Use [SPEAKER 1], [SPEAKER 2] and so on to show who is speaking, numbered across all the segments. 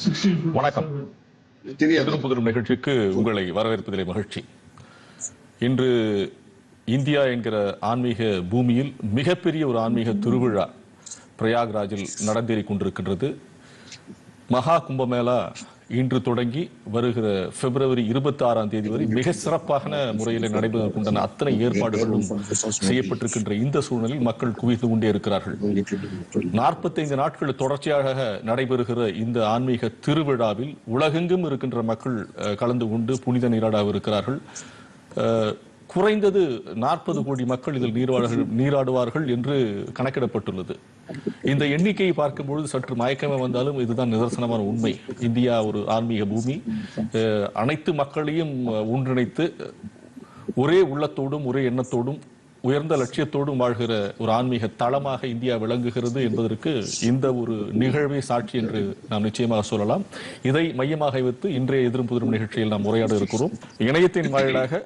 [SPEAKER 1] வணக்கம்.
[SPEAKER 2] தெரியாது.
[SPEAKER 1] எதிரும் புதிரும் நிகழ்ச்சிக்கு உங்களை வரவேற்பதிலே மகிழ்ச்சி. இன்று இந்தியா என்கிற ஆன்மீக பூமியில் மிகப்பெரிய ஒரு ஆன்மீக திருவிழா பிரயாக்ராஜில் நடந்தேறிக் கொண்டிருக்கின்றது. மகா கும்பமேளா இன்று தொடங்கி வருகிற பிப்ரவரி இருபத்தி ஆறாம் தேதி வரை மிக சிறப்பான முறையில் நடைபெறுவதற்குண்டான அத்தனை ஏற்பாடுகளும் செய்யப்பட்டிருக்கின்ற இந்த சூழ்நிலையில் மக்கள் குவிந்து கொண்டே இருக்கிறார்கள். நாற்பத்தைந்து நாட்கள் தொடர்ச்சியாக நடைபெறுகிற இந்த ஆன்மீக திருவிழாவில் உலகெங்கும் இருக்கின்ற மக்கள் அஹ், கலந்து கொண்டு புனித நீராட இருக்கிறார்கள். குறைந்தது நாற்பது கோடி மக்கள் இதில் நீராடுவார்கள் என்று கணக்கிடப்பட்டுள்ளது. இந்த எண்ணிக்கையை பார்க்கும்பொழுது சற்று மயக்கமே வந்தாலும் இதுதான் நிதர்சனமான உண்மை. இந்தியா ஒரு ஆன்மீக பூமி. அனைத்து மக்களையும் ஒன்றிணைத்து ஒரே உள்ளத்தோடும் ஒரே எண்ணத்தோடும் உயர்ந்த லட்சியத்தோடும் வாழ்கிற ஒரு ஆன்மீக தளமாக இந்தியா விளங்குகிறது என்பதற்கு இந்த ஒரு நிகழ்வே சாட்சி என்று நாம் நிச்சயமாக சொல்லலாம். இதை மையமாக வைத்து இன்றைய எதிரும் புதிரும் நிகழ்ச்சியில் நாம் உரையாட இருக்கிறோம். இணையத்தின் வாயிலாக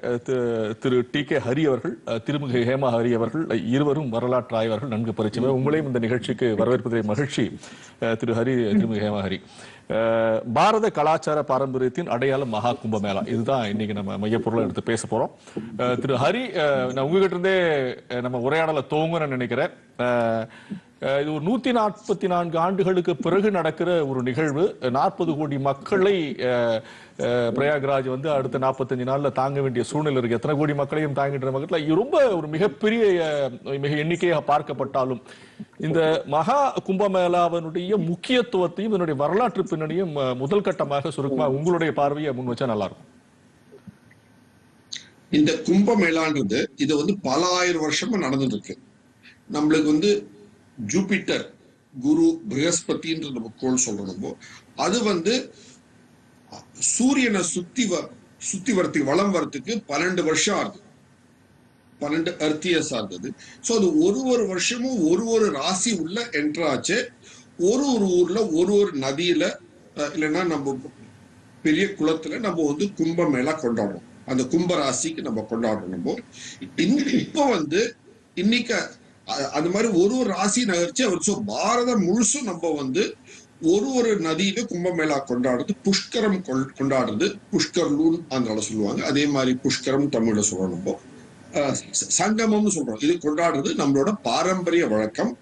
[SPEAKER 1] திரு டி கே ஹரி அவர்கள் திருமுக திருமிகு ஹேமா ஹரி அவர்கள் இருவரும் வரலாற்று ஆய்வர்கள் நன்கு பரிச்சயம் உங்களையும் இந்த நிகழ்ச்சிக்கு வரவேற்பதில் மகிழ்ச்சி திரு ஹரி திருமிகு ஹேமா ஹரி. பாரத கலாச்சார பாரம்பரியத்தின் அடையாளம் மகா கும்பமேளா. இதுதான் இன்னைக்கு நம்ம மையப்பொருளை எடுத்து பேச போறோம். திரு ஹரி நான் உங்ககிட்ட இருந்தே நம்ம உரையாடலை தோங்குன்னு நினைக்கிறேன். இது ஒரு நூத்தி நாற்பத்தி நான்கு ஆண்டுகளுக்கு பிறகு நடக்கிற ஒரு நிகழ்வு. நாற்பது கோடி மக்களை அஹ், அஹ், பிரயாக்ராஜ் வந்து அடுத்த நாற்பத்தஞ்சு நாள்ல தாங்க வேண்டிய சூழ்நிலை இருக்கு. எத்தனை கோடி மக்களையும் தாங்கின்ற மக்கள் இது ரொம்ப ஒரு மிகப்பெரிய மிக எண்ணிக்கையாக பார்க்கப்பட்டாலும் இந்த மகா கும்பமேளாவினுடைய முக்கியத்துவத்தையும் இதனுடைய வரலாற்று பின்னணியும் முதல் கட்டமாக சுருக்கமா உங்களுடைய பார்வையை முன் வச்சா நல்லா இருக்கும்.
[SPEAKER 2] இந்த கும்பமேளான்றது இது வந்து பல ஆயிரம் வருஷமா நடந்துட்டு இருக்கு. நம்மளுக்கு வந்து ஜூபிட்டர் குரு பிரகஸ்பதின்ற நம்ம கோள் சொல்றோம் அது வந்து சூரியனை சுத்தி வ- சுத்தி வரத்துக்கு வளம் வரத்துக்கு பன்னெண்டு வருஷம் ஆகுது. பன்னெண்டு அர்த்தியஸ் ஆகுது. ஸோ அது ஒரு ஒரு வருஷமும் ஒரு ஒரு ராசி உள்ள என்ட்ரு ஆச்சு. ஒரு ஒரு ஊர்ல ஒரு ஒரு நதியில இல்லைன்னா நம்ம பெரிய குளத்துல நம்ம வந்து கும்ப மேலா கொண்டாடுறோம். அந்த கும்ப ராசிக்கு நம்ம கொண்டாடுறோம் நம்ம. இப்போ வந்து இன்னைக்கு அது மாதிரி ஒரு ஒரு ராசி நகர்ச்சி அவர் ஸோ பாரதம் முழுசும் நம்ம வந்து ஒரு ஒரு நதியில கும்பமேளா கொண்டாடுறது புஷ்கரம் கொள்- கொண்டாடுறது புஷ்கர்லூன் அதனால சொல்லுவாங்க. அதே மாதிரி புஷ்கரம் தமிழ்ல சொல்றோம் நம்ம. சங்கமம்னு சொல்றோம். இது கொண்டாடுறது நம்மளோட பாரம்பரிய வழக்கம்.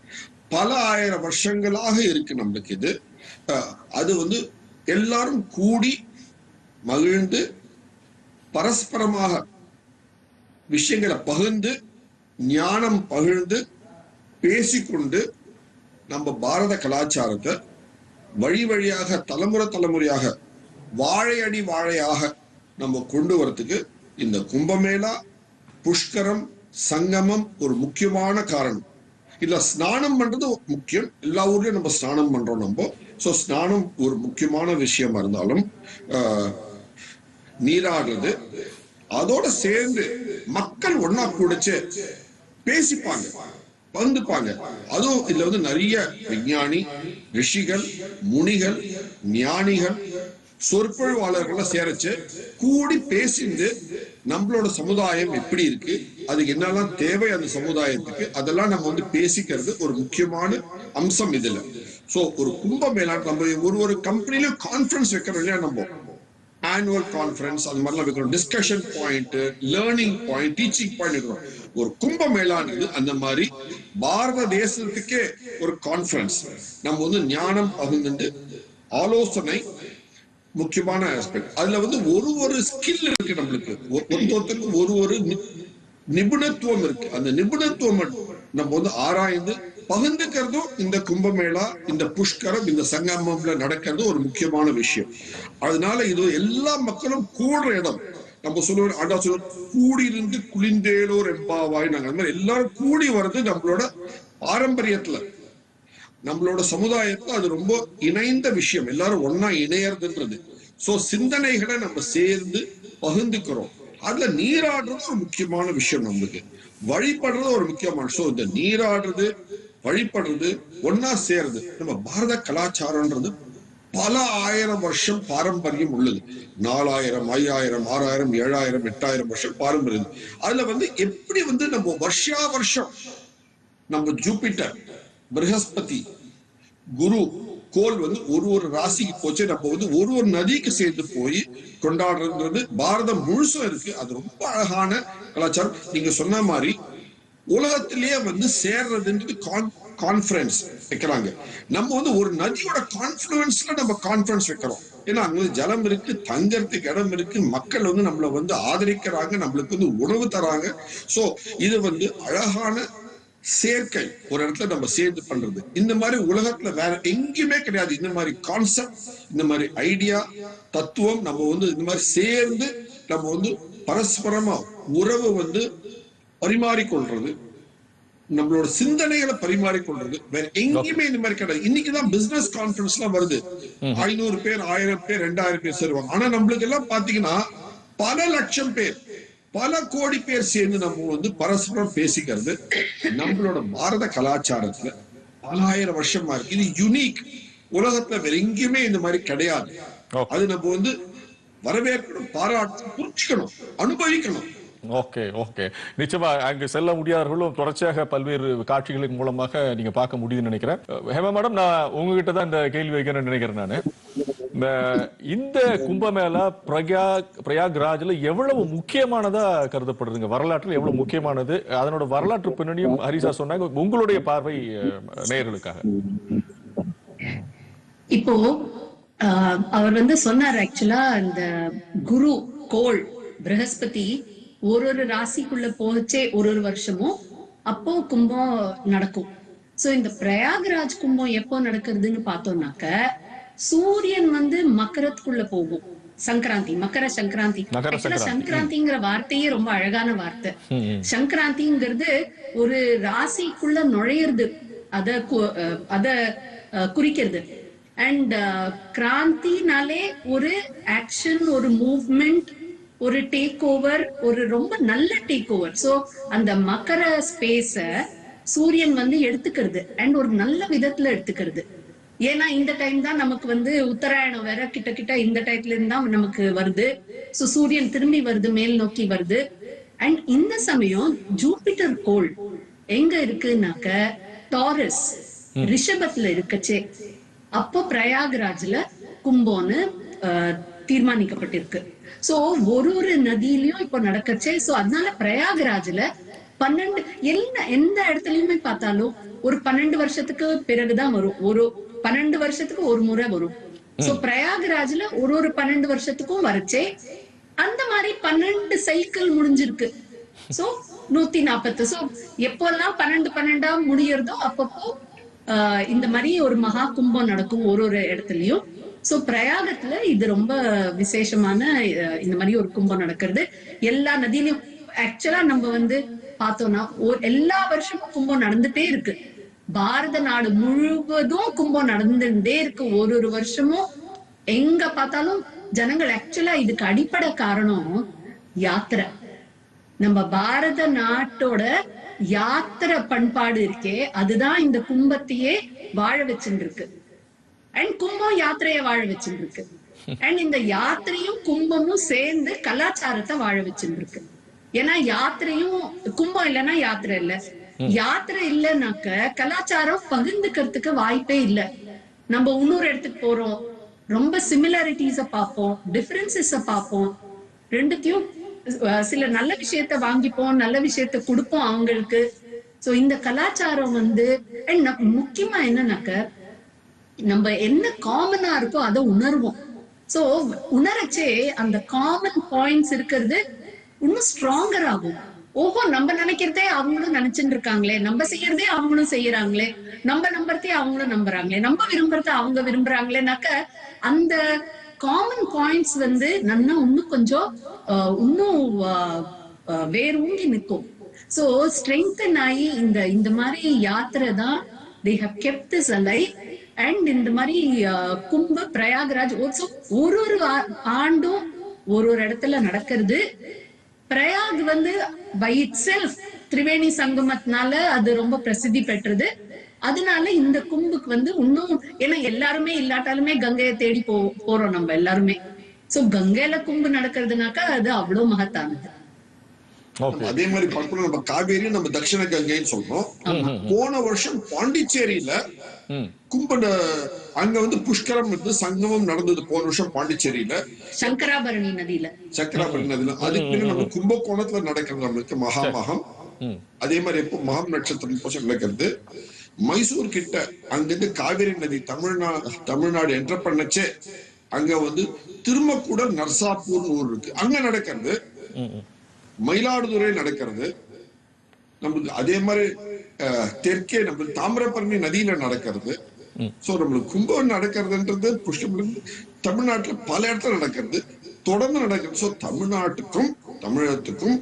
[SPEAKER 2] பல ஆயிரம் வருஷங்களாக இருக்கு நம்மளுக்கு இது. அது வந்து எல்லாரும் கூடி மகிழ்ந்து பரஸ்பரமாக விஷயங்களை பகிர்ந்து ஞானம் பகிர்ந்து பேசிக்கொண்டு நம்ம பாரத கலாச்சாரத்தை வழி வழியாக தலைமுறை தலைமுறையாக வாழையடி வாழையாக நம்ம கொண்டு வரத்துக்கு இந்த கும்பமேளா புஷ்கரம் சங்கமம் ஒரு முக்கியமான காரணம். இல்ல ஸ்நானம் பண்றது முக்கியம். எல்லா ஊர்லயும் நம்ம ஸ்நானம் பண்றோம் நம்ம. சோ ஸ்நானம் ஒரு முக்கியமான விஷயமா இருந்தாலும் நீராடுறது. அதோட சேர்ந்து மக்கள் ஒன்னா கூடிச்சு பேசிப்பாங்க பந்துப்பாங்க அதுவும் இதுல வந்து நிறைய விஞ்ஞானி ரிஷிகள் முனிகள் ஞானிகள் சொற்பொழிவாளர்களை சேரச்சு கூடி பேசிந்து நம்மளோட சமுதாயம் எப்படி இருக்கு அதுக்கு என்னெல்லாம் தேவை அந்த சமுதாயத்துக்கு அதெல்லாம் நம்ம வந்து பேசிக்கிறது ஒரு முக்கியமான அம்சம் இதுல. சோ ஒரு கும்பமேளா நம்ம ஒரு ஒரு கம்பெனிலும் கான்ஃபரன்ஸ் வைக்கிறோம் இல்லையா நம்ம? ஆனுவல் கான்ஃபரன்ஸ் அந்த மாதிரிலாம் வைக்கிறோம் discussion point learning point teaching point வைக்கிறோம் ஒரு கும்ப மேலானது அந்த மாதிரி பாரத தேசத்துக்கே ஒரு கான்ஃபரன்ஸ் நம்ம வந்து ஞானம் பகிர்ந்து ஆலோசனை முக்கியமான ஆஸ்பெக்ட் அதுல வந்து ஒரு ஒரு ஸ்கில் இருக்கு நம்மளுக்கு. ஒருத்தருக்கு ஒரு ஒரு நிபுணத்துவம் இருக்கு. அந்த நிபுணத்துவம் நம்ம வந்து ஆராய்ந்து பகிர்ந்துக்கிறதும் இந்த கும்பமேளா இந்த புஷ்கரம் இந்த சங்கமம்ல நடக்கிறது ஒரு முக்கியமான விஷயம். அதனால இது எல்லா மக்களும் கூடுற இடம். நம்ம சொல்லுவோம் ஆண்டா சொல்லுவோம் கூடியிருந்து குளிந்தேலோர் எம்பாவாய் நாங்க. அந்த மாதிரி எல்லாரும் கூடி வர்றது நம்மளோட பாரம்பரியத்துல. நம்மளோட சமுதாயத்துல அது ரொம்ப இணைந்த விஷயம். எல்லாரும் ஒன்னா இணையறதுன்றது. சோ சிந்தனைகளை நம்ம சேர்ந்து பகிர்ந்துக்கிறோம். அதுல நீராடுறது ஒரு முக்கியமான விஷயம் நம்மளுக்கு. வழிபடுறது ஒரு முக்கியமான சோ இந்த நீராடுறது வழிபடுறது ஒன்னா சேர்றது நம்ம பாரத கலாச்சாரம்ன்றது பல ஆயிரம் வருஷம் பாரம்பரியம் உள்ளது. நாலாயிரம் ஐயாயிரம் ஆறாயிரம் ஏழாயிரம் எட்டாயிரம் வருஷம் பாரம்பரியம் அதுல வந்து எப்படி வந்து நம்ம வருஷா வருஷம் நம்ம ஜூபிட்டர் பிரகஸ்பதி குரு கோல் வந்து ஒரு ஒரு ராசிக்கு போச்சு. நம்ம வந்து ஒரு ஒரு நதிக்கு சேர்ந்து போய் கொண்டாடுறது பாரதம் முழுசும் இருக்கு. அது ரொம்ப அழகான கலாச்சாரம். நீங்க சொன்ன மாதிரி உலகத்திலேயே வந்து சேர்றதுன்றது கான்ஃபரன்ஸ் வைக்கிறாங்க. நம்ம வந்து ஒரு நதியோட கான்ஃபுளுன்ஸ்ல நம்ம கான்ஃபரன்ஸ் வைக்கிறோம். ஏன்னா அங்க வந்து ஜலம் இருக்கு தங்கறதுக்கு இடம் இருக்கு மக்கள் வந்து நம்மள வந்து ஆதரிக்கிறாங்க நம்மளுக்கு வந்து உணவு தராங்க. சோ இது வந்து அழகான சேர்க்கை. ஒரு இடத்துல நம்ம சேர்ந்து பண்றது. இந்த மாதிரி உலகத்துல வேற எங்கேயுமே கிடையாது. இந்த மாதிரி கான்செப்ட் இந்த மாதிரி ஐடியா தத்துவம் நம்ம வந்து இந்த மாதிரி சேர்ந்து நம்ம வந்து பரஸ்பரமா உறவு வந்து பரிமாறிக்கொள்றது. நம்மளோட சிந்தனைகளை பரிமாறிக்கொள்றது. வேற எங்கேயுமே இந்த மாதிரி கிடையாது. இன்னைக்குதான் பிசினஸ் கான்ஃபரன்ஸ் எல்லாம் வருது. ஐநூறு பேர் ஆயிரம் பேர் ரெண்டாயிரம் பேர் சேருவாங்க. ஆனா நம்மளுக்கு எல்லாம் பாத்தீங்கன்னா பல லட்சம் பேர் பல கோடி பேர் சேர்ந்து நம்ம வந்து பரஸ்பரம் பேசிக்கிறது நம்மளோட பாரத கலாச்சாரத்துல பலாயிரம் வருஷமா இருக்கு. இது யுனிக் உலகத்துல வேற எங்கேயுமே இந்த மாதிரி கிடையாது. அது நம்ம வந்து வரவேற்கணும் பாராட்டு புரிஞ்சுக்கணும் அனுபவிக்கணும்.
[SPEAKER 1] ஓகே ஓகே நிச்சயமா அங்கு செல்ல முடியாதவர்களும் தொடர்ச்சியாக பல்வேறு காட்சிகளின் மூலமாக நீங்க பார்க்க முடியுதுன்னு நினைக்கிறேன். ஹேமா மேடம் நான் உங்ககிட்ட தான் இந்த கேள்வி வைக்கிறேன்னு நினைக்கிறேன் நான். இந்த கும்பமேளா பிரயாக் பிரயாக்ராஜ்ல எவ்வளவு முக்கியமானதா கருதப்படுதுங்க? வரலாற்றில் எவ்வளவு முக்கியமானது? அதனோட வரலாற்று பின்னணியும் ஹரிசா சொன்னாங்க. உங்களுடைய பார்வை நேயர்களுக்காக.
[SPEAKER 3] இப்போ அவர் வந்து சொன்னார் ஆக்சுவலா அந்த குரு கோள் பிரகஸ்பதி ஒரு ஒரு ராசிக்குள்ள போச்சே ஒரு ஒரு வருஷமும் அப்போ கும்பம் நடக்கும். சோ இந்த பிரயாகராஜ் கும்பம் எப்போ நடக்கிறதுன்னு பார்த்தோம்னாக்க சூரியன் வந்து மக்கரத்துக்குள்ள போகும். சங்கராந்தி மக்கர சங்கராந்தி. சங்கராந்திங்கிற வார்த்தையே ரொம்ப அழகான வார்த்தை. சங்கராந்திங்கிறது ஒரு ராசிக்குள்ள நுழையிறது அத அத குறிக்கிறது. அண்ட் கிராந்தினாலே ஒரு ஆக்ஷன் ஒரு மூவ்மெண்ட் ஒரு டேக் ஓவர் ஒரு ரொம்ப நல்ல டேக் ஓவர் சோ அந்த மக்கர ஸ்பேஸ சூரியன் வந்து எடுத்துக்கிறது அண்ட் ஒரு நல்ல விதத்துல எடுத்துக்கிறது. ஏன்னா இந்த டைம் தான் நமக்கு வந்து உத்தராயணம் வேற கிட்ட கிட்ட இந்த டயத்துல இருந்து தான் நமக்கு வருது. சோ சூரியன் திரும்பி வருது மேல் நோக்கி வருது. அண்ட் இந்த சமயம் ஜூபிட்டர் கோள் எங்க இருக்குனாக்க டாரஸ் ரிஷபத்துல இருக்கச்சே. அப்போ பிரயாக்ராஜ்ல கும்போன்னு தீர்மானிக்கப்பட்டிருக்கு. சோ ஒரு ஒரு நதியிலயும் இப்போ நடக்கச்சே. சோ அதனால பிரயாக்ராஜ்ல பன்னெண்டு என்ன எந்த இடத்துலயுமே பார்த்தாலும் ஒரு பன்னெண்டு வருஷத்துக்கு பிறகுதான் வரும். ஒரு பன்னெண்டு வருஷத்துக்கு ஒரு முறை வரும். சோ பிரயாக்ராஜ்ல ஒரு ஒரு பன்னெண்டு வருஷத்துக்கும் வரச்சே. அந்த மாதிரி பன்னெண்டு சைக்கிள் முடிஞ்சிருக்கு. சோ நூத்தி நாப்பத்து சோ எப்போல்லாம் பன்னெண்டு பன்னெண்டா முடியறதோ அப்பப்போ ஆஹ் இந்த மாதிரி ஒரு மகா கும்பம் நடக்கும் ஒரு ஒரு இடத்துலயும். சோ பிரயாகத்துல இது ரொம்ப விசேஷமான இந்த மாதிரி ஒரு கும்பம் நடக்கிறது. எல்லா நதியிலும் ஆக்சுவலா நம்ம வந்து பார்த்தோம்னா எல்லா வருஷமும் கும்பம் நடந்துட்டே இருக்கு. பாரத நாடு முழுவதும் கும்பம் நடந்துட்டே இருக்கு. ஒரு ஒரு வருஷமும் எங்க பார்த்தாலும் ஜனங்கள் ஆக்சுவலா இதுக்கு அடிப்படை காரணம் யாத்திரை. நம்ம பாரத நாட்டோட யாத்திரை பண்பாடு இருக்கே அதுதான் இந்த கும்பத்தையே வாழ வச்சுட்டு இருக்கு அண்ட் கும்பம் யாத்திரைய வாழ வச்சுட்டு இருக்கு அண்ட் இந்த யாத்திரையும் கும்பமும் சேர்ந்து கலாச்சாரத்தை வாழ வச்சுட்டு இருக்கு ஏன்னா யாத்திரையும் கும்பம் இல்லைன்னா யாத்திரை இல்ல. யாத்திரை இல்லைனாக்க கலாச்சாரம் பகிர்ந்துக்கிறதுக்கு வாய்ப்பே இல்ல. நம்ம இன்னொரு இடத்துக்கு போறோம். ரொம்ப சிமிலாரிட்டிஸ பார்ப்போம் டிஃபரன்சஸ பார்ப்போம். ரெண்டுத்தையும் சில நல்ல விஷயத்த வாங்கிப்போம் நல்ல விஷயத்த கொடுப்போம் அவங்களுக்கு. சோ இந்த கலாச்சாரம் வந்து ந- முக்கியமா என்னன்னாக்க நம்ம என்ன காமனா இருக்கோ அதை உணர்வோம். சோ உணரச்சே அந்த காமன் பாயிண்ட்ஸ் இருக்கிறது இன்னும் ஸ்ட்ராங்கர் ஆகும். ஓஹோ நம்ம நினைக்கிறதே அவங்களும் நினைச்சுட்டு இருக்காங்களே. நம்ம செய்யறதே அவங்களும் செய்யறாங்களே. நம்ம நம்புறதே அவங்களும் நம்புறாங்களே. நம்ம விரும்புறத அவங்க விரும்புறாங்களேனாக்க அந்த காமன் பாயிண்ட்ஸ் வந்து நன்னா இன்னும் கொஞ்சம் இன்னும் வேரூங்கி நிற்கும். சோ ஸ்ட்ரெங்தன் ஆகி இந்த இந்த மாதிரி யாத்திரை தான் they have kept this alive and இந்த மாதிரி கும்ப பிரயாகராஜ் also ஒரு ஒரு ஆண்டும் ஒரு ஒரு இடத்துல நடக்கிறது. பிரயாக் வந்து பை இட் செல்ஃப் திரிவேணி சங்கமத்தினால அது ரொம்ப பிரசித்தி பெற்றது. அதனால இந்த கும்புக்கு வந்து இன்னும் ஏன்னா எல்லாருமே இல்லாட்டாலுமே கங்கையை தேடி போ போறோம் நம்ம எல்லாருமே. சோ கங்கையில கும்பு நடக்கிறதுனாக்கா அது அவ்வளவு மகத்தானது.
[SPEAKER 2] அதே மாதிரி பார்க்கணும் நம்ம காவேரி நம்ம தட்சிண கங்கைன்னு சொல்றோம். போன வருஷம் பாண்டிச்சேரியில
[SPEAKER 1] ம்.
[SPEAKER 2] கும்ப அங்க வந்து புஷ்கரம் இருந்து சங்கமம் நடந்தது போன வருஷம் பாண்டிச்சேரியில.
[SPEAKER 3] சங்கராபரணி நதியில.
[SPEAKER 2] சக்கராபரணி நதியில. அதுக்கு நம்ம கும்பகோணத்துல நடக்கிறது நம்மளுக்கு மகா மகம்
[SPEAKER 1] ம்.
[SPEAKER 2] அதே மாதிரி எப்போ மகம் நட்சத்திரம் போச்சு நடக்கிறது. மைசூர் கிட்ட அங்கிருந்து காவிரி நதி தமிழ்நாடு தமிழ்நாடு என்ற பண்ணச்சே அங்க வந்து திருமக்கூடல் நர்சாப்பூர்னு ஊர் இருக்கு. அங்க நடக்கிறது. மயிலாடுதுறை நடக்கிறது. நம்மளுக்கு அதே மாதிரி தெற்கே நம்மளுக்கு தாமிரபரணி நதியில நடக்கிறது. சோ நம்மளுக்கு கும்பம் நடக்கிறதுன்றது புஷ்டம் தமிழ்நாட்டுல பல இடத்துல நடக்கிறது. தொடர்ந்து நடக்கிறது. சோ தமிழ்நாட்டுக்கும் தமிழகத்துக்கும்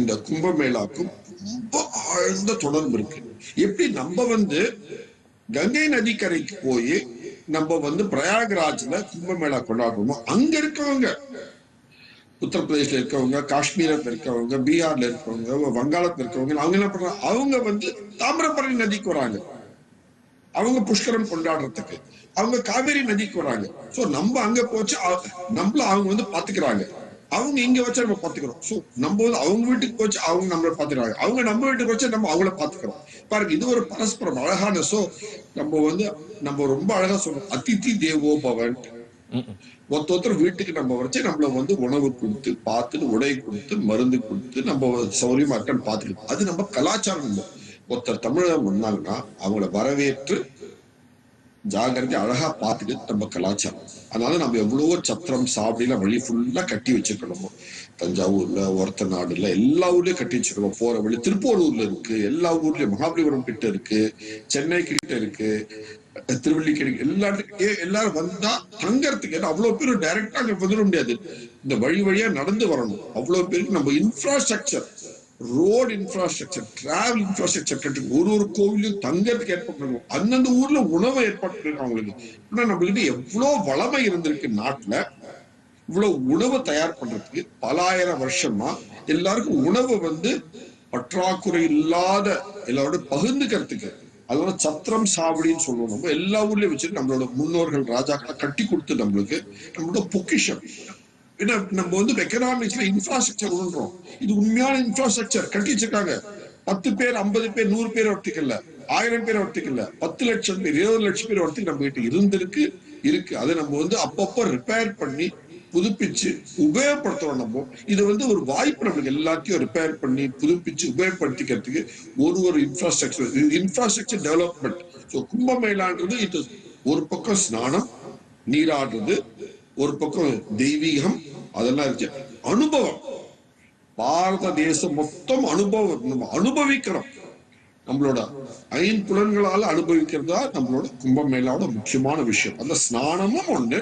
[SPEAKER 2] இந்த கும்பமேளாக்கும் ரொம்ப ஆழ்ந்த தொடர்பு இருக்கு. எப்படி நம்ம வந்து கங்கை நதிக்கரைக்கு போய் நம்ம வந்து பிரயாகராஜ்ல கும்பமேளா கொண்டாடுறோமோ அங்க இருக்கவங்க உத்தரப்பிரதேஷ்ல இருக்கவங்க காஷ்மீரத்துல இருக்கவங்க பீகார்ல இருக்கவங்க வங்காளத்துல இருக்கவங்க அவங்க என்ன பண்றாங்க? அவங்க வந்து தாமிரபரணி நதிக்கு வராங்க. அவங்க புஷ்கரம் கொண்டாடுறதுக்கு. அவங்க காவேரி நதிக்கு வராங்க. சோ நம்ம அங்க போச்சு நம்மள அவங்க வந்து பாத்துக்கிறாங்க. அவங்க இங்க வச்சு நம்ம பாத்துக்கிறோம். சோ நம்ம வந்து அவங்க வீட்டுக்கு போச்சு அவங்க நம்மளை பாத்துக்கிறாங்க. அவங்க நம்ம வீட்டுக்கு வச்சு நம்ம அவங்கள பாத்துக்கிறோம். பாருங்க இது ஒரு பரஸ்பரம் அழகான சோ நம்ம வந்து நம்ம ரொம்ப அழகா சொல்றோம். அதித்தி தேவோ பவன் ஒருத்த ஒருத்தர் வீட்டுக்கு நம்ம வச்சு நம்மள வந்து உணவு கொடுத்து பார்த்துட்டு உடை கொடுத்து மருந்து கொடுத்து நம்ம சௌரியமா இருக்கான்னு பார்த்துக்கணும் அது நம்ம கலாச்சாரம் இல்லை. ஒருத்தர் தமிழகம் வந்தாங்கன்னா அவங்கள வரவேற்று ஜாகிரதை அழகா பார்த்துட்டு நம்ம கலாச்சாரம். அதனால நம்ம எவ்வளவோ சத்திரம் சாப்பிடலாம் வழி ஃபுல்லா கட்டி வச்சிருக்கணும் தஞ்சாவூர்ல ஒருத்த நாடுல எல்லா ஊர்லயும் கட்டி வச்சிருக்கோம் போற வழி திருப்பூரூர்ல இருக்கு. எல்லா ஊர்லயும் மகாபலிபுரம் கிட்ட இருக்கு. சென்னை கிட்ட இருக்கு. திருவள்ளிக்கேணி எல்லா இடத்துக்கு ஏ- எல்லாரும் வந்தா தங்கறதுக்கு ஏன்னா அவ்வளவு பேர் டைரக்டா அங்க வந்துட முடியாது. இந்த வழி வழியா நடந்து வரணும். அவ்வளவு பேருக்கு நம்ம infrastructure road infrastructure travel infrastructure கட்டு ஒரு ஒரு கோவிலையும் தங்கறதுக்கு ஏற்பாடு பண்ணுவோம் அந்தந்த ஊர்ல உணவை ஏற்பாடு பண்ணிருக்கோம் அவங்களுக்கு. ஆனா நம்மகிட்ட எவ்வளவு வளமை இருந்திருக்கு நாட்டுல. இவ்வளவு உணவு தயார் பண்றதுக்கு பலாயிரம் வருஷமா எல்லாருக்கும் உணவு வந்து பற்றாக்குறை இல்லாத எல்லாரோட பகிர்ந்துக்கிறதுக்கு அதனால சத்திரம் சாவடின்னு சொல்லுவோம் நம்ம. எல்லா ஊர்லயும் வச்சுட்டு நம்மளோட முன்னோர்கள் ராஜாக்களை கட்டி கொடுத்து நம்மளுக்கு நம்மளோட பொக்கிஷம். ஏன்னா நம்ம வந்து எக்கனாமிக்ஸ்ல இன்ஃப்ராஸ்ட்ரக்சர் உண்றோம் இது உண்மையான இன்ஃப்ராஸ்ட்ரக்சர் கட்டி வச்சிருக்காங்க. பத்து பேர் ஐம்பது பேர் நூறு பேர் ஒருத்திக்கல ஆயிரம் பேர் ஒருத்திக்கல பத்து லட்சம் பேர் இருபது லட்சம் பேர் ஒருத்திக்கு நம்ம கிட்ட இருந்திருக்கு இருக்கு. அதை நம்ம வந்து அப்பப்போ ரிப்பேர் பண்ணி புதுப்பிச்சு உபயோகப்படுத்துறோம் நம்ம. இது வந்து ஒரு வாய்ப்பு நம்மளுக்கு எல்லாத்தையும் ரிப்பேர் பண்ணி புதுப்பிச்சு உபயோகப்படுத்திக்கிறதுக்கு ஒரு ஒரு இன்ஃப்ராஸ்ட்ரக்சர் இன்ஃப்ராஸ்ட்ரக்சர் டெவலப்மெண்ட் ஸோ கும்பமேளான்றது இது ஒரு பக்கம் ஸ்நானம் நீராடுறது ஒரு பக்கம் தெய்வீகம் அதெல்லாம் இருக்கு. அனுபவம். பாரத தேசம் மொத்தம் அனுபவம் நம்ம அனுபவிக்கிறோம். நம்மளோட ஐம்புலன்களால அனுபவிக்கிறதா நம்மளோட கும்பமேளாவோட முக்கியமான விஷயம். அந்த ஸ்நானமும் ஒண்ணு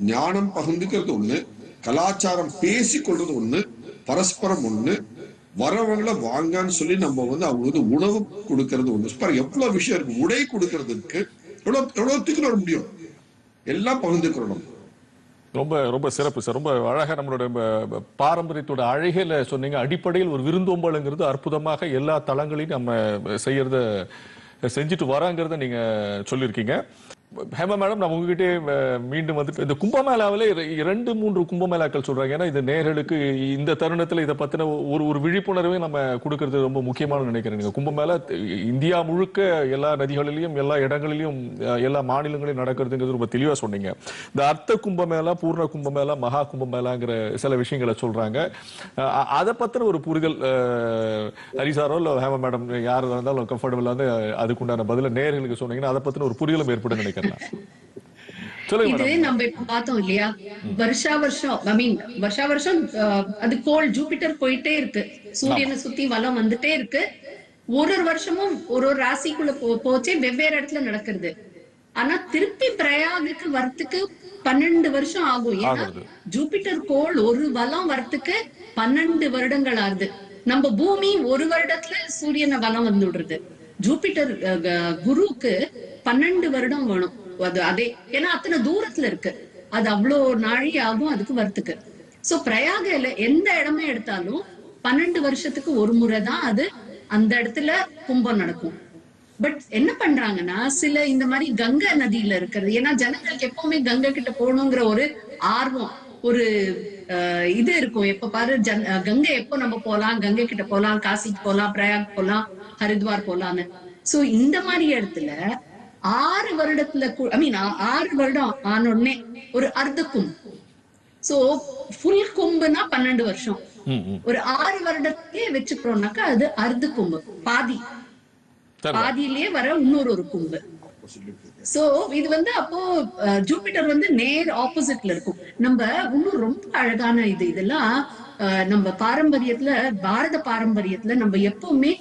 [SPEAKER 2] ஞானம் பகிர்ந்துக்கிறது ஒண்ணு கலாச்சாரம் பேசி கொள்றது ஒண்ணு பரஸ்பரம் ஒண்ணு வரவங்கள வாங்கன்னு சொல்லி நம்ம வந்து அவங்க வந்து உணவு கொடுக்கறது ஒண்ணு. பாருங்க எவ்வளவு விஷயம் இருக்கு. உடை கொடுக்கறது இருக்கு எவ்வளவு எவ்வளவு வர முடியும்? எல்லாம் பகிர்ந்துக்கிறோம் நம்ம.
[SPEAKER 1] ரொம்ப ரொம்ப சிறப்பு சார். ரொம்ப அழகா நம்மளோட ப- பாரம்பரியத்தோட அழகில சொன்னீங்க. அடிப்படையில் ஒரு விருந்தோம்பலுங்கிறது அற்புதமாக எல்லா தளங்களையும் நம்ம செய்யறத செஞ்சுட்டு வராங்கிறத நீங்க சொல்லியிருக்கீங்க. ஹேமா மேடம் நான் உங்ககிட்டே மீண்டும் வந்து இந்த கும்பமேளாவில் இரண்டு மூன்று கும்பமேளாக்கள் சொல்றாங்க. ஏன்னா இது நேர்களுக்கு இந்த தருணத்தில் இதை பத்தின ஒரு ஒரு விழிப்புணர்வை நம்ம கொடுக்கறது ரொம்ப முக்கியமான நினைக்கிறேன் நீங்க. கும்பமேளா இந்தியா முழுக்க எல்லா நதிகளிலையும் எல்லா இடங்களிலும் எல்லா மாநிலங்களிலும் நடக்கிறதுங்கிறது ரொம்ப தெளிவா சொன்னீங்க. இந்த அர்த்த கும்பமேளா பூர்ண கும்பமேளா மகா கும்பமேளாங்கிற சில விஷயங்களை சொல்றாங்க. அதை பத்தின ஒரு புரிதல் ஹரிசாரோ இல்லை ஹேமா மேடம் யார் இருந்தாலும் கம்ஃபர்டபுளாக வந்து அதுக்குண்டான பதில நேர்களுக்கு சொன்னீங்கன்னா அதை பத்தின ஒரு புரிதலும் ஏற்படும் நினைக்கிறேன். சொல்லுங்க
[SPEAKER 3] இது
[SPEAKER 1] மேடம்
[SPEAKER 3] நம்ம இப்ப பார்த்தோம் இல்லையா? வருஷா வருஷம் ஐ மீன் வருஷா வருஷம் அது கோள் ஜூபிட்டர் போயிட்டே இருக்கு. சூரியனை சுத்தி வலம் வந்துட்டே இருக்கு. ஒரு ஒரு வருஷமும் ஒரு ஒரு ராசிக்குள்ள போச்சே வெவ்வேறு இடத்துல நடக்கிறது. ஆனா திருப்பி பிரயாகுக்கு வரத்துக்கு பன்னெண்டு வருஷம் ஆகும். ஏன்னா. ஜூபிட்டர் கோள் ஒரு வலம் வரத்துக்கு பன்னெண்டு வருடங்கள் ஆகுது. நம்ம பூமி ஒரு வருடத்துல சூரியனை வலம் வந்து விடுறது ஜூபிட்டர் அஹ், க- குருவுக்கு பன்னெண்டு வருடம் வேணும். அது அதே ஏன்னா அத்தனை தூரத்துல இருக்கு. அது அவ்வளோ நாழி ஆகும் அதுக்கு வரத்துக்கு சோ பிரயாகல எந்த இடமே எடுத்தாலும் பன்னெண்டு வருஷத்துக்கு ஒரு முறை தான் அது அந்த இடத்துல கும்பம் நடக்கும். பட் என்ன பண்றாங்கன்னா சில இந்த மாதிரி கங்கை நதியில இருக்கிறது ஏன்னா ஜனங்களுக்கு எப்பவுமே கங்கை கிட்ட போகணுங்கிற ஒரு ஆர்வம் ஒரு அஹ், இது இருக்கும். எப்ப பாரு ஜன் அஹ், கங்கை எப்போ நம்ம போலாம் கங்கை கிட்ட போலாம் காசிக்கு போலாம் பிரயாக் போலாம் ஹரித்வார் போலாம்னு சோ இந்த மாதிரி இடத்துல ஆறு வருடத்துல ஐ மீன் ஆறு வருடம் ஆன உடனே ஒரு அர்த்த கும்பு. சோ ஃபுல் கும்புனா பன்னெண்டு வருஷம். ஒரு ஆறு வருடத்தையே வச்சுக்கிறோம்னாக்கா அது அர்த்த கும்பு பாதி. பாதியிலேயே வர இன்னொரு ஒரு கும்பு. சோ இது வந்து அப்போ ஜூபிட்டர் வந்து நேர் ஆப்போசிட்ல இருக்கும். நம்ம இன்னும் ரொம்ப அழகான இது இதெல்லாம் நம்ம பாரம்பரியத்துல பாரத பாரம்பரியத்துல நம்ம எப்பவுமே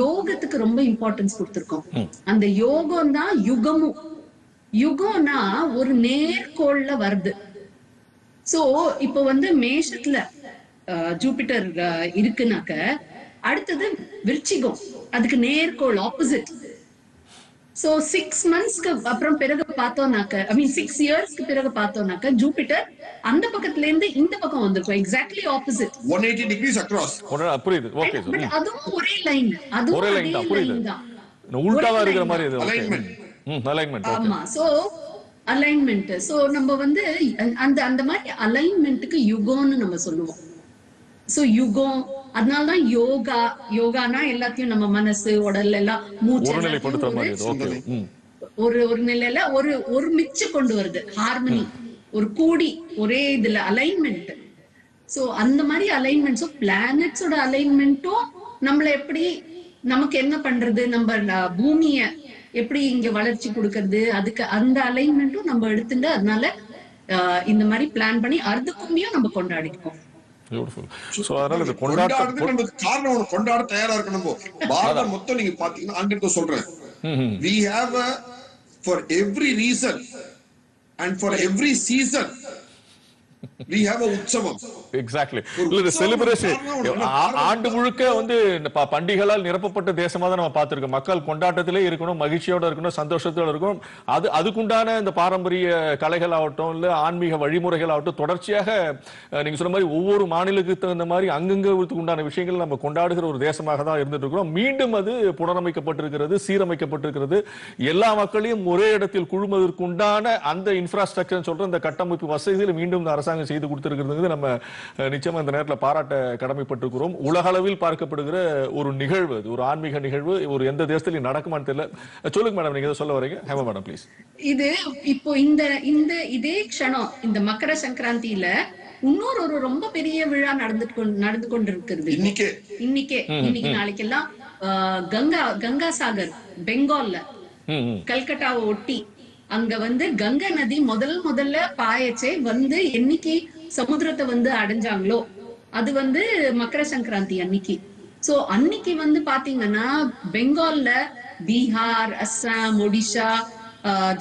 [SPEAKER 3] யோகத்துக்கு ரொம்ப இம்பார்ட்டன்ஸ் கொடுத்திருக்கோம். அந்த யோகம். தான் யுகமும் யுகம்னா ஒரு நேர்கோள்ல வருது. சோ இப்போ வந்து மேஷத்துல ஜூபிட்டர் இருக்குனாக்க அடுத்தது விருச்சிகம். அதுக்கு நேர்கோள் ஆப்போசிட் சோ சிக்ஸ் மந்த்ஸ்க்கு அப்புறம் பிறகு பார்த்தோம்னாக்க ஐ மீன் சிக்ஸ் இயர்ஸ்க்கு பிறகு பார்த்தோம்னாக்க ஜூபிட்டர் அந்த பக்கத்துல இருந்து இந்த பக்கம் வந்திருக்கும். Exactly opposite
[SPEAKER 2] one eighty degrees across
[SPEAKER 1] புரியுது. ஓகே சார்
[SPEAKER 3] அதுவும் ஒரே லைன் அதுவும்
[SPEAKER 1] ஒரே
[SPEAKER 3] ஒரே
[SPEAKER 1] லைன் தான் புரியுது.
[SPEAKER 3] ஒரே
[SPEAKER 1] இருக்கிற மாதிரி இது
[SPEAKER 2] Alignment.
[SPEAKER 1] ம்
[SPEAKER 3] ஆமா. சோ அலைன்மெண்ட் சோ நம்ம வந்து அந்த அந்த மாதிரி அலைன்மெண்ட்டுக்கு யுகம்னு நம்ம சொல்லுவோம். சோ யுகம் அதனாலதான் யோகா யோகானா எல்லாத்தையும் நம்ம மனசு உடல் எல்லாம் மூச்சு ஒரு ஒரு நிலையில ஒரு ஒரு மிச்சு கொண்டு வருது ஹார்மனி ஒரு கூடி ஒரே இதுல அலைன்மெண்ட் சோ அந்த மாதிரி அலைன்மெண்ட் ஸோ பிளானட்ஸோட அலைன்மெண்ட்டும் நம்மள எப்படி நமக்கு என்ன பண்றது நம்ம பூமிய எப்படி இங்க வளர்ச்சி கொடுக்கறது அதுக்கு அந்த அலைன்மெண்ட்டும் நம்ம எடுத்துட்டு அதனால ஆஹ், இந்த மாதிரி பிளான் பண்ணி அர்த்தக்கும்பியும் நம்ம கொண்டாடிக்கோம்
[SPEAKER 1] அதனால இது
[SPEAKER 2] கொண்டாடுறது காரணம் ஒண்ணு கொண்டாட தயாரா இருக்கணும் பாரதம் மொத்தம் நீங்க பாத்தீங்கன்னா ஆங்கிலத்தை சொல்றேன்.
[SPEAKER 1] ம், ம்.
[SPEAKER 2] we have a for every reason and for every season we have a utsavam
[SPEAKER 1] exactly இல்ல செலிப்ரேஷன் ஆண்டு முழுக்க வந்து இந்த பண்டிகைகளால் நிரப்பப்பட்ட தேசமா தான் நம்ம பார்த்திருக்கோம். மக்கள் கொண்டாட்டத்திலே இருக்கணும் மகிழ்ச்சியோட இருக்கணும் சந்தோஷத்தோட இருக்கணும். அது அதுக்குண்டான இந்த பாரம்பரிய கலைகள் ஆகட்டும் இல்ல ஆன்மீக வழிமுறைகள் ஆகட்டும் தொடர்ச்சியாக நீங்க சொன்ன மாதிரி ஒவ்வொரு மாநிலத்துக்கு தகுந்த மாதிரி அங்கங்க உண்டான விஷயங்கள் நம்ம கொண்டாடுகிற ஒரு தேசமாக தான் இருந்துட்டு இருக்கிறோம். மீண்டும் அது புனரமைக்கப்பட்டிருக்கிறது சீரமைக்கப்பட்டிருக்கிறது. எல்லா மக்களையும் ஒரே இடத்தில் குழுமதற்குண்டான அந்த இன்ஃப்ராஸ்ட்ரக்சர் சொல்ற இந்த கட்டமைப்பு வசதியில் மீண்டும் இந்த அரசாங்கம் செய்து கொடுத்திருக்கிறது நம்ம நிச்சயமா இந்த நேரத்தில் பாராட்ட கடமைப்பட்டிருக்கிறோம். உலக அளவில் பார்க்கப்படுகிற ஒரு நிகழ்வு அது ஒரு ஆன்மீக நிகழ்வு ஒரு எந்த தேசத்திலையும் நடக்குமான்னு தெரியல. சொல்லுங்க மேடம் நீங்க சொல்ல வரீங்க? ஹேமா மேடம் ப்ளீஸ்
[SPEAKER 3] இது இப்போ இந்த இந்த இதே க்ஷணம் இந்த மக்கர சங்கராந்தியில இன்னொரு ஒரு ரொம்ப பெரிய விழா நடந்து நடந்து கொண்டிருக்கிறது.
[SPEAKER 2] இன்னைக்கே.
[SPEAKER 3] இன்னைக்கே இன்னைக்கு நாளைக்கெல்லாம் ஆஹ், கங்கா கங்கா சாகர் பெங்கால்ல கல்கட்டாவை ஒட்டி அங்க வந்து கங்கை நதி முதல் முதல்ல பாயச்சே வந்து என்னைக்கு சமுத்திரத்தை வந்து அடைஞ்சாங்களோ? அது வந்து மக்கர சங்கராந்தி அன்னைக்கு. சோ அன்னைக்கு வந்து பாத்தீங்கன்னா பெங்கால்ல பீகார் அஸ்ஸாம் ஒடிஷா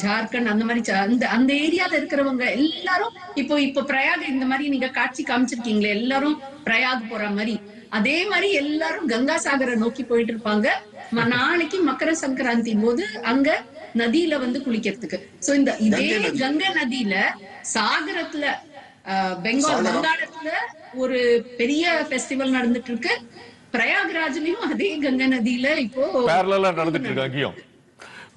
[SPEAKER 3] ஜார்க்கண்ட் அந்த மாதிரி அந்த அந்த ஏரியால இருக்கிறவங்க எல்லாரும் இப்போ இப்போ பிரயாக் இந்த மாதிரி நீங்க காட்சி காமிச்சிருக்கீங்களே எல்லாரும் பிரயாக் போற மாதிரி. அதே மாதிரி எல்லாரும் கங்கா சாகரை நோக்கி போயிட்டு இருப்பாங்க. நாளைக்கு மக்கர சங்கராந்தி போது அங்க நதியில வந்து குளிக்கிறதுக்கு. சோ இந்த இதே
[SPEAKER 2] கங்கை நதி.
[SPEAKER 3] கங்கை நதியில சாகரத்துல பெங்கால். வங்காளத்துல ஒரு பெரிய ஃபெஸ்டிவல் நடந்துட்டு இருக்கு பிரயாக்ராஜ்லயும் அதே கங்கை நதியில இப்போ
[SPEAKER 1] நடந்துட்டு இருக்கு அங்கேயும்.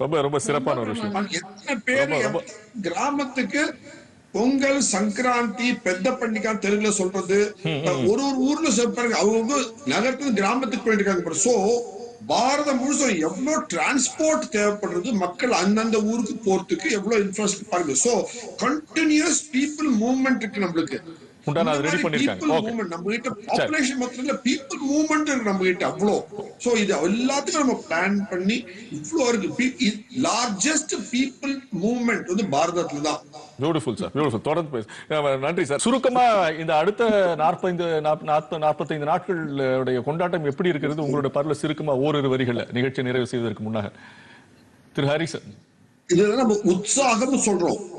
[SPEAKER 1] ரொம்ப ரொம்ப சிறப்பான ஒரு விஷயம்.
[SPEAKER 2] கிராமத்துக்கு பொங்கல் சங்கராந்தி பெத்த பண்டிகை தெலுங்குல சொல்றது ஒரு ஒரு ஊர்ல சொல்றாங்க. அவங்க நகரத்துல கிராமத்துக்கு போயிட்டு இருக்காங்க சோ பாரதம் முழுசும் எவ்வளவு டிரான்ஸ்போர்ட் தேவைப்படுறது மக்கள் அந்தந்த ஊருக்கு போறதுக்கு எவ்வளவு இன்ஃப்ராஸ்ட்ரக்சர் பாருங்க. சோ கண்டினியூஸ் பீப்புள் மூவ்மெண்ட் இருக்கு நம்மளுக்கு.
[SPEAKER 1] உண்டான அது ரெடி பண்ணிருக்காங்க
[SPEAKER 2] நம்ம கிட்ட பாப்புலேஷன் மாத்திரம் இல்ல பீப்புள் மூவ்மெண்ட் நம்ம கிட்ட அவ்வளோ. சோ இது எல்லாத்துக்கும் நம்ம பிளான் பண்ணி இவ்வளோ இருக்கு. லார்ஜஸ்ட் பீப்புள் மூவ்மெண்ட் வந்து பாரதத்துல தான்.
[SPEAKER 1] பியூட்டிஃபுல் சார் பியூட்டிஃபுல் தொடர்ந்து பேசு நன்றி சார் சுருக்கமா இந்த அடுத்த நாற்பத்தைந்து நாற்ப- நாற்பத்தைந்து நாட்களுடைய கொண்டாட்டம் எப்படி இருக்கிறது? உங்களுடைய பார்வையில் சுருக்கமா ஓரிரு வரிகள்ல நிகழ்ச்சி நிறைவு செய்வதற்கு முன்னாக. திரு ஹரி சார்
[SPEAKER 2] இதுதான் நம்ம உற்சாகம்னு சொல்றோம்.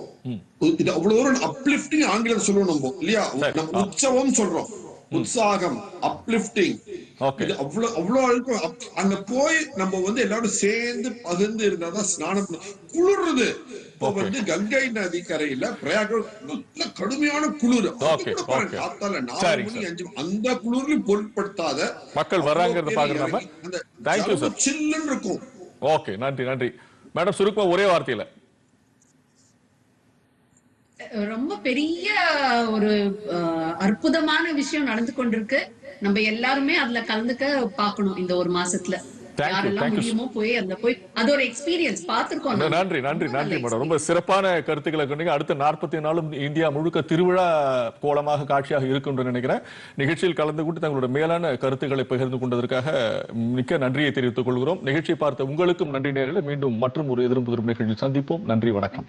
[SPEAKER 2] இது அவ்வளவு தூரம் அப்லிஃப்டிங் ஆங்கிலம் சொல்லுவோம் நம்ம இல்லையா? நம்ம. உற்சவம் சொல்றோம். உற்சாகம் இது அவ்வளவு அவ்வளவு அழுத்தம். அங்க போய் நம்ம வந்து எல்லாரும் சேர்ந்து பகிர்ந்து இருந்தாதான் ஸ்நானம் குளிர்றது இப்போ வந்து கங்கை நதி கரையில பிரயாக நல்ல கடுமையான குளிர். காத்தால நாலு மணி அஞ்சு அந்த குளிர்லயும் பொருட்படுத்தாத
[SPEAKER 1] மக்கள் வர்றாங்கிறத
[SPEAKER 2] ஜலம் சில்லுன்னு இருக்கும்.
[SPEAKER 1] ஓகே நன்றி நன்றி. மேடம் சுருக்கமா ஒரே வார்த்தையில.
[SPEAKER 3] ரொம்ப பெரிய ஒரு அற்புதமான விஷயம் நடந்து கொண்டிருக்கு. நம்ம எல்லாருமே அதுல கலந்துக்க பார்க்கணும் இந்த ஒரு மாசத்துல.
[SPEAKER 1] நன்றி நன்றி நன்றி மேடம். ரொம்ப சிறப்பான கருத்துக்களை கொண்டீங்க. அடுத்த நாற்பத்தி நாளும் இந்தியா முழுக்க திருவிழா கோலமாக காட்சியாக இருக்கும் நினைக்கிறேன். நிகழ்ச்சியில் கலந்து கொண்டு தங்களுடைய மேலான கருத்துக்களை பகிர்ந்து கொண்டதற்காக மிக்க நன்றியை தெரிவித்துக் கொள்கிறோம். நிகழ்ச்சியை பார்த்த உங்களுக்கும் நன்றி நேரில் மீண்டும் மற்றும் ஒரு எதிரும் புதிரும் நிகழ்ச்சியில் சந்திப்போம். நன்றி வணக்கம்.